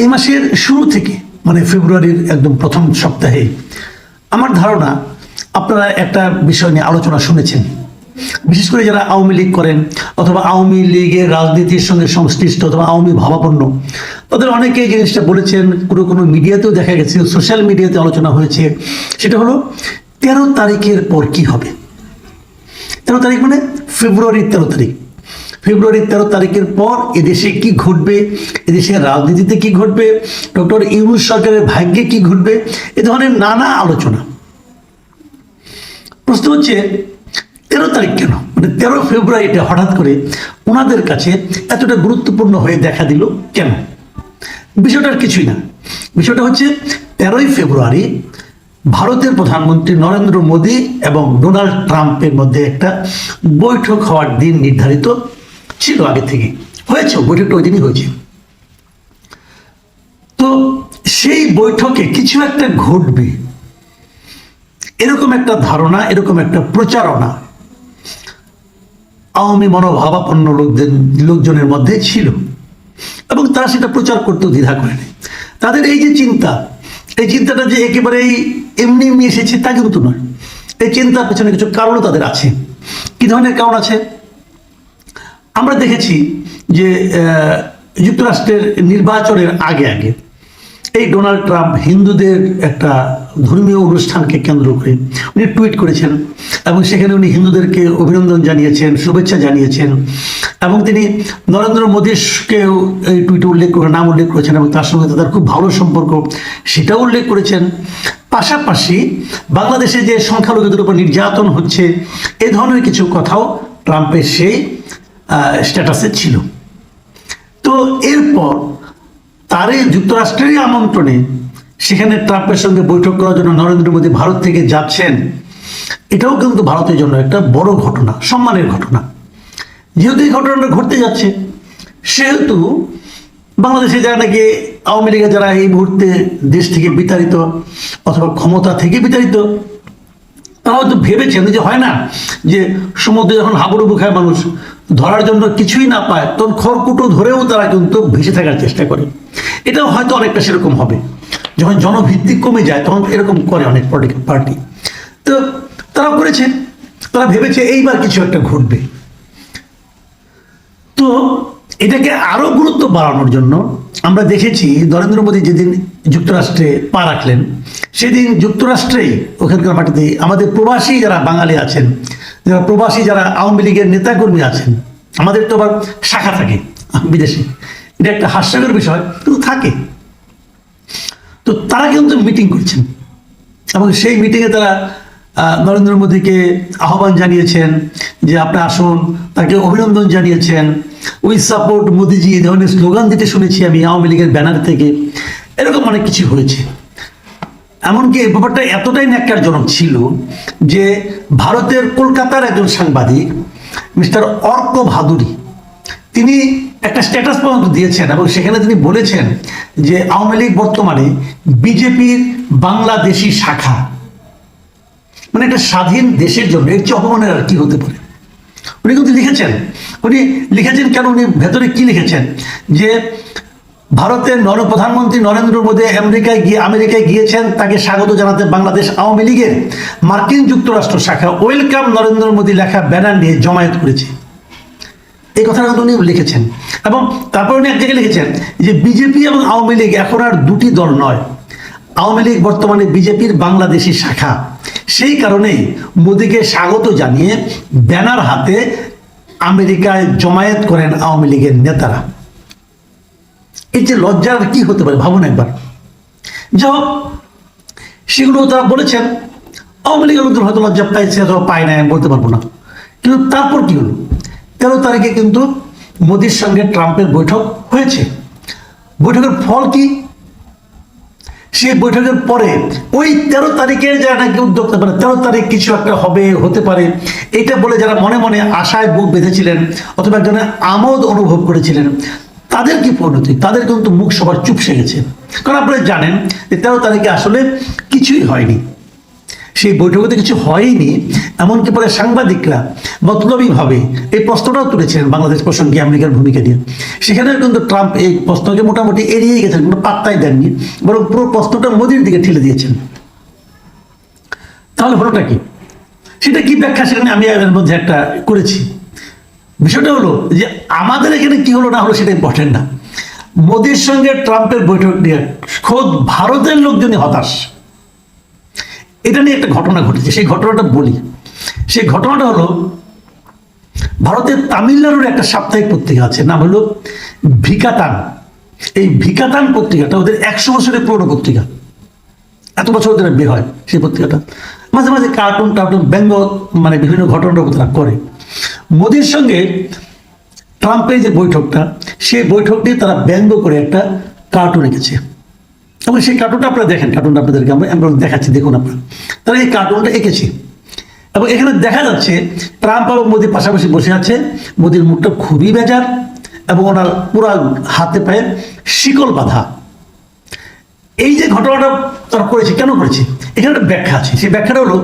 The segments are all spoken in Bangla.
এই মাসের শুরু থেকে মানে ফেব্রুয়ারির একদম প্রথম সপ্তাহে, আমার ধারণা আপনারা একটা বিষয় নিয়ে আলোচনা শুনেছেন। বিশেষ করে যারা আওয়ামী লীগ করেন, অথবা আওয়ামী লীগের রাজনীতির সঙ্গে সংশ্লিষ্ট, অথবা আওয়ামী ভাবাপন্ন, তাদের অনেকে এই জিনিসটা বলেছেন, কোনো কোনো মিডিয়াতেও দেখা গেছে, সোশ্যাল মিডিয়াতে আলোচনা হয়েছে। সেটা হলো, তেরো তারিখের পর কি হবে? তেরো তারিখ মানে ফেব্রুয়ারির তেরো তারিখ। ফেব্রুয়ারির তেরো তারিখের পর এদেশে কি ঘটবে? এদেশের রাজনীতিতে কি ঘটবে? ডক্টর ইউনুস সরকারের ভাগ্যে কি ঘটবে? এ ধরনের নানা আলোচনা। প্রশ্ন হচ্ছে, তেরো তারিখ কেন? মানে তেরো ফেব্রুয়ারিটা হঠাৎ করে ওনাদের কাছে এতটা গুরুত্বপূর্ণ হয়ে দেখা দিল কেন? বিষয়টার কিছুই না। বিষয়টা হচ্ছে, তেরোই ফেব্রুয়ারি ভারতের প্রধানমন্ত্রী নরেন্দ্র মোদী এবং ডোনাল্ড ট্রাম্পের মধ্যে একটা বৈঠক হওয়ার দিন নির্ধারিত। ছিল আগে থেকে। হয়েছে, বৈঠকটা ওই দিনই হয়েছে। তো সেই বৈঠকে কিছু একটা ঘটবে। এরকম একটা ধারণা, এরকম একটা প্রচারণা আওয়ামী মনোভাবাপন্ন লোকদের, লোকজনের মধ্যে ছিল। এবং তারা সেটা প্রচার করতেও দ্বিধা করেনি। তাদের এই যে চিন্তা, এই চিন্তাটা যে একেবারেই এমনি এমনি এসেছে তা কিন্তু নয়। এই চিন্তার পেছনে কিছু কারণও তাদের আছে। কি ধরনের কারণ আছে? আমরা দেখেছি যে যুক্তরাষ্ট্রের নির্বাচনের আগে আগে এই ডোনাল্ড ট্রাম্প হিন্দুদের একটা ধর্মীয় অনুষ্ঠানকে কেন্দ্র করে উনি টুইট করেছেন এবং সেখানে উনি হিন্দুদেরকে অভিনন্দন জানিয়েছেন, শুভেচ্ছা জানিয়েছেন এবং তিনি নরেন্দ্র মোদীকেও এই টুইটে উল্লেখ করে, নাম উল্লেখ করেছেন এবং তার সঙ্গে তাদের খুব ভালো সম্পর্ক সেটাও উল্লেখ করেছেন। পাশাপাশি বাংলাদেশে যে সংখ্যালঘুদের উপর নির্যাতন হচ্ছে, এ ধরনের কিছু কথাও ট্রাম্পের সেই স্ট্যাটাসে ছিল। তো এরপর তারই যুক্তরাষ্ট্রেরই আমন্ত্রণে সেখানে ট্রাম্পের সঙ্গে বৈঠক করার জন্য নরেন্দ্র মোদী ভারত থেকে যাচ্ছেন, এটাও কিন্তু ভারতের জন্য একটা বড় ঘটনা, সম্মানের ঘটনা। যেহেতু এই ঘটনাটা ঘটতে যাচ্ছে, সেহেতু বাংলাদেশে যারা নাকি আওয়ামী লীগের যারা এই মুহূর্তে দেশ থেকে বিতাড়িত অথবা ক্ষমতা থেকে বিতাড়িত তারা হয়তো ভেবেছেন যে হয় না যে সমুদ্রে যখন হাবুডুবু খায় মানুষ, ধরার জন্য কিছুই না পায়, তখন খড়কুটো ধরেও তারা কিন্তু ভেসে থাকার চেষ্টা করে। এটাও হয়তো অনেকটা সেরকম হবে। যখন জনভিত্তি কমে যায়, তখন এরকম করে অনেক পলিটিক্যাল পার্টি তো তারা করেছে, তারা ভেবেছে এইবার কিছু একটা ঘটবে। তো এটাকে আরও গুরুত্ব বাড়ানোর জন্য আমরা দেখেছি নরেন্দ্র মোদী যেদিন যুক্তরাষ্ট্রে পা রাখলেন, সেদিন যুক্তরাষ্ট্রেই ওখানকার মাটিতে আমাদের প্রবাসী যারা বাঙালি আছেন, যারা প্রবাসী যারা আওয়ামী লীগের নেতাকর্মী আছেন, আমাদের তো আবার শাখা থাকে বিদেশে। এটা একটা হাস্যকর বিষয়, কিন্তু থাকে। তো তারা কিন্তু মিটিং করছেন এবং সেই মিটিংয়ে তারা নরেন্দ্র মোদীকে আহ্বান জানিয়েছেন যে আপনি আসুন, তাকে অভিনন্দন জানিয়েছেন। উই সাপোর্ট মোদিজি, এই ধরনের স্লোগান দিতে শুনেছি আমি আওয়ামী লীগের ব্যানার থেকে। এরকম অনেক কিছু হয়েছে। এমনকি এই ব্যাপারটা এতটাই ন্যাক্কারজনক ছিল যে ভারতের কলকাতার একজন সাংবাদিক, মিস্টার অর্ক ভাদুরী, তিনি একটা স্ট্যাটাস পর্যন্ত দিয়েছেন এবং সেখানে তিনি বলেছেন যে আওয়ামী লীগ বর্তমানে বিজেপির বাংলাদেশি শাখা। মানে একটা স্বাধীন দেশের জন্য এর চেয়ে অপমানের আর কি হতে পারে? উনি কিন্তু লিখেছেন উনি লিখেছেন কেন? উনি ভেতরে কি লিখেছেন? যে ভারতের নর প্রধানমন্ত্রী নরেন্দ্র মোদী আমেরিকায় গিয়ে আমেরিকায় গিয়েছেন, তাকে স্বাগত জানাতে বাংলাদেশ আওয়ামী লীগের মার্কিন যুক্তরাষ্ট্র শাখা ওয়েলকাম নরেন্দ্র মোদী লেখা ব্যানার নিয়ে জমায়েত করেছে। এই কথাটা কিন্তু উনি লিখেছেন। এবং তারপর উনি এক জায়গায় লিখেছেন যে বিজেপি এবং আওয়ামী লীগ এখন আর দুটি দল নয়। আওয়ামী লীগ বর্তমানে বিজেপির বাংলাদেশি শাখা। সেই কারণেই মোদীকে স্বাগত জানিয়ে ব্যানার হাতে আমেরিকায় জমায়েত করেন আওয়ামী লীগের নেতারা। এই যে লজ্জার কি হতে পারে, ভাবুন একবার। যা হোক, সেগুলো তারা বলেছেন। আওয়ামী লীগের লোকজন হয়তো লজ্জা পাইছে অথবা পায় না আমি বলতে পারব না। কিন্তু তারপর কি হলো? তেরো তারিখে কিন্তু মোদির সঙ্গে ট্রাম্পের বৈঠক হয়েছে। বৈঠকের ফল কি? সেই বৈঠকের পরে ওই তেরো তারিখে যারা নাকি উদ্যোক্তা মানে তেরো তারিখ কিছু একটা হবে, হতে পারে। এটা বলে যারা মনে মনে আশায় বুক বেঁধেছিলেন অথবা একজনের আমোদ অনুভব করেছিলেন, তাদের কি পরিণতি? তাদের কিন্তু মুখ সবার চুপসে গেছে। কারণ আপনারা জানেন যে তেরো তারিখে আসলে কিছুই হয়নি। সেই বৈঠকে কিছু হয়নি, এমনকি পরে সাংবাদিকরা মতলবীভাবে এই প্রশ্নটাও তুলেছিলেন বাংলাদেশ প্রসঙ্গে আমেরিকার ভূমিকা নিয়ে। সেখানেও কিন্তু ট্রাম্প এই প্রশ্নকে মোটামুটি এড়িয়ে গেছেন, কোনো পাত্তাই দেননি, বরং পুরো প্রশ্নটা মোদির দিকে ঠেলে দিয়েছেন। তাহলে হলোটা কি? সেটা কি ব্যাখ্যা? সেখানে আমি এর মধ্যে একটা করেছি। বিষয়টা হলো যে আমাদের এখানে কি হলো না হলো সেটা ইম্পর্টেন্ট না। মোদির সঙ্গে ট্রাম্পের বৈঠক নিয়ে খোদ ভারতের লোকজনই হতাশ। এটা নিয়ে একটা ঘটনা ঘটেছে, সেই ঘটনাটা বলি। সেই ঘটনাটা হলো, ভারতের তামিলনাড়ুর একটা সাপ্তাহিক পত্রিকা আছে, নাম হলো ভিকাতান। এই ভিকাতান পত্রিকাটা ওদের একশো বছরের পুরনো পত্রিকা। এত বছর ওদের বের হয় সেই পত্রিকাটা। মাঝে মাঝে কার্টুন টার্টুন ব্যঙ্গ মানে বিভিন্ন ঘটনার তারা করে। মোদির সঙ্গে ট্রাম্পের যে বৈঠকটা, সেই বৈঠকটি তারা ব্যঙ্গ করে একটা কার্টুন এঁকেছে। এবং সেই কার্টুনটা আপনারা দেখেন কার্টুনটা আপনাদেরকে আমরা দেখাচ্ছি, দেখুন আপনারা। তারা এই কার্টুনটা এঁকেছে। এবং এখানে দেখা যাচ্ছে, ট্রাম্প এবং মোদি পাশাপাশি বসে আছে। মোদির মুখটা খুবই বেজার এবং ওনার পুরা হাতে পায়ে শিকল বাঁধা। এই যে ঘটনাটা তারা করেছে, কেন করেছে? এখানে একটা ব্যাখ্যা আছে। সেই ব্যাখ্যাটা হলো,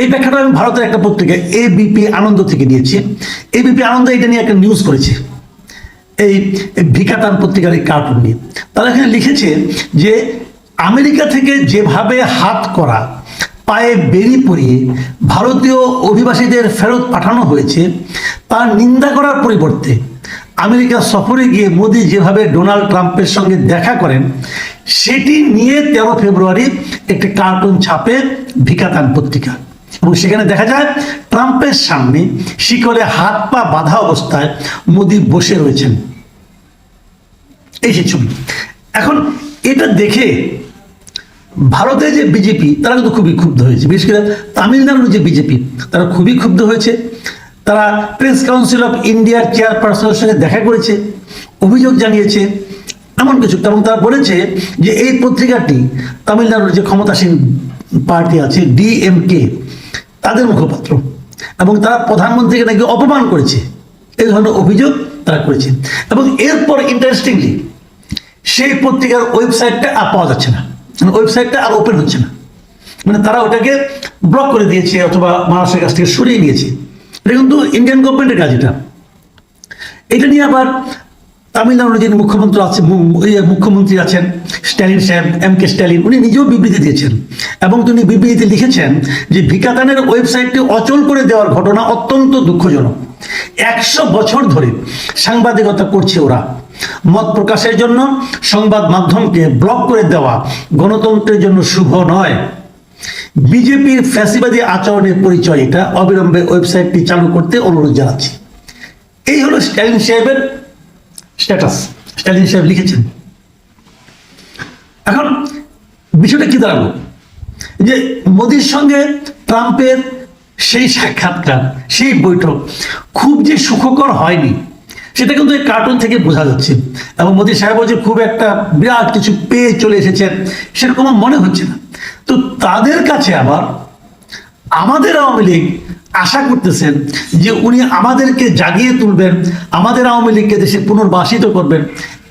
এই ব্যাখ্যাটা আমি ভারতের একটা পত্রিকা এবিপি আনন্দ থেকে নিয়েছি। এবিপি আনন্দ এটা নিয়ে একটা নিউজ করেছে। এই ভিকাতান পত্রিকার এই কার্টুন নিয়ে। তারা এখানে লিখেছে যে আমেরিকা থেকে যেভাবে হাত করা, পায়ে বেরি পরিয়ে ভারতীয় অভিবাসীদের ফেরত পাঠানো হয়েছে, তার নিন্দা করার পরিবর্তে আমেরিকা সফরে গিয়ে মোদি যেভাবে ডোনাল্ড ট্রাম্পের সঙ্গে দেখা করেন, সেটি নিয়ে তেরো ফেব্রুয়ারি একটি কার্টুন ছাপে ভিকাতান পত্রিকা। এবং সেখানে দেখা যায়, ট্রাম্পের সামনে শিকলে হাত পা বাঁধা অবস্থায় মোদি বসে রয়েছেন। এই সে ছবি। এখন এটা দেখে ভারতের যে বিজেপি, তারা কিন্তু খুবই ক্ষুব্ধ হয়েছে। বিশেষ করে তামিলনাড়ুর যে বিজেপি, তারা খুবই ক্ষুব্ধ হয়েছে। তারা প্রেস কাউন্সিল অফ ইন্ডিয়ার চেয়ারপারসনের সঙ্গে দেখা করেছে, অভিযোগ জানিয়েছে, এমন কিছু। এবং তারা বলেছে যে এই পত্রিকাটি তামিলনাড়ুর যে ক্ষমতাসীন পার্টি আছে, ডিএমকে, তাদের মুখপাত্র। এবং তারা প্রধানমন্ত্রীকে নাকি অপমান করেছে। এই ধরনের অভিযোগ তারা করেছে। এবং এরপর ইন্টারেস্টিংলি সেই পত্রিকার ওয়েবসাইটটা আর পাওয়া যাচ্ছে না। মানে ওয়েবসাইটটা আর ওপেন হচ্ছে না। মানে তারা ওটাকে ব্লক করে দিয়েছে অথবা মানুষের কাছ থেকে সরিয়ে নিয়েছে। এটা কিন্তু ইন্ডিয়ান গভর্নমেন্টের কাজ এটা। এটা নিয়ে আবার তামিলনাড়ুর যিনি মুখ্যমন্ত্রী আছে ইয়ে মুখ্যমন্ত্রী আছেন, স্ট্যালিন সাহেব এম কে স্ট্যালিন, উনি নিজেও বিবৃতি দিয়েছেন। এবং তিনি বিবৃতিতে লিখেছেন যে ভিকাতানের ওয়েবসাইটটি অচল করে দেওয়ার ঘটনা অত্যন্ত দুঃখজনক। একশো বছর ধরে সাংবাদিকতা করছে ওরা। মত প্রকাশের জন্য সংবাদ মাধ্যমকে ব্লক করে দেওয়া গণতন্ত্রের জন্য শুভ নয়। বিজেপির ফ্যাসিবাদী আচরণের পরিচয় এটা অবিলম্বে ওয়েবসাইটটি চালু করতে অনুরোধ জানাচ্ছি। এই হলো স্ট্যালিন সাহেবের স্ট্যাটাস। স্ট্যালিন সাহেব লিখেছেন। এখন বিষয়টা কি দাঁড়াল? যে মোদির সঙ্গে ট্রাম্পের সেই সাক্ষাৎকার, সেই বৈঠক খুব যে সুখকর হয়নি, সেটা কিন্তু এই কার্টুন থেকে বোঝা যাচ্ছে। এবং মোদী সাহেব যে খুব একটা বিরাট কিছু পেয়ে চলে এসেছেন, সেরকম মনে হচ্ছে না। তো তাদের কাছে আবার আমাদের আওয়ামী লীগ আশা করতেছেন যে উনি আমাদেরকে জাগিয়ে তুলবেন, আমাদের আওয়ামী লীগকে দেশে পুনর্বাসিত করবেন।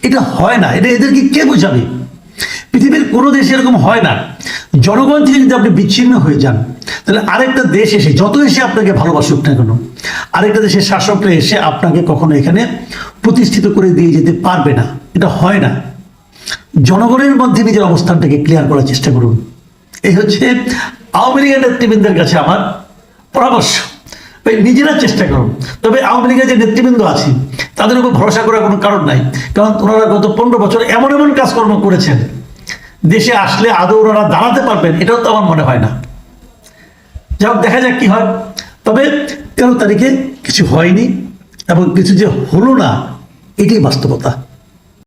এটা হয় না, এটা এদেরকে কে বোঝাবে? পৃথিবীর কোনো দেশে এরকম হয় না। জনগণ থেকে যদি আপনি বিচ্ছিন্ন হয়ে যান তাহলে আরেকটা দেশ এসে যত এসে আপনাকে ভালোবাসুক না কেন, আরেকটা দেশের শাসকরা এসে আপনাকে কখনো এখানে প্রতিষ্ঠিত করে দিয়ে যেতে পারবে না। এটা হয় না। জনগণের মধ্যে নিজের অবস্থানটাকে ক্লিয়ার করার চেষ্টা করুন। এই হচ্ছে আওয়ামী লীগের নেতৃবৃন্দের কাছে আমার পরামর্শ। নিজেরা চেষ্টা করুন। তবে আওয়ামী লীগের যে নেতৃবৃন্দ আছে, তাদের উপর ভরসা করার কোনো কারণ নাই। কারণ ওনারা গত পনেরো বছর এমন এমন কাজকর্ম করেছেন। দেশে আসলে আদৌ ওনারা দাঁড়াতে পারবেন, এটাও তো আমার মনে হয় না। যাই দেখা যাক কি হয়। তবে তেরো তারিখে কিছু হয়নি এবং কিছু যে হলো না, এটাই বাস্তবতা।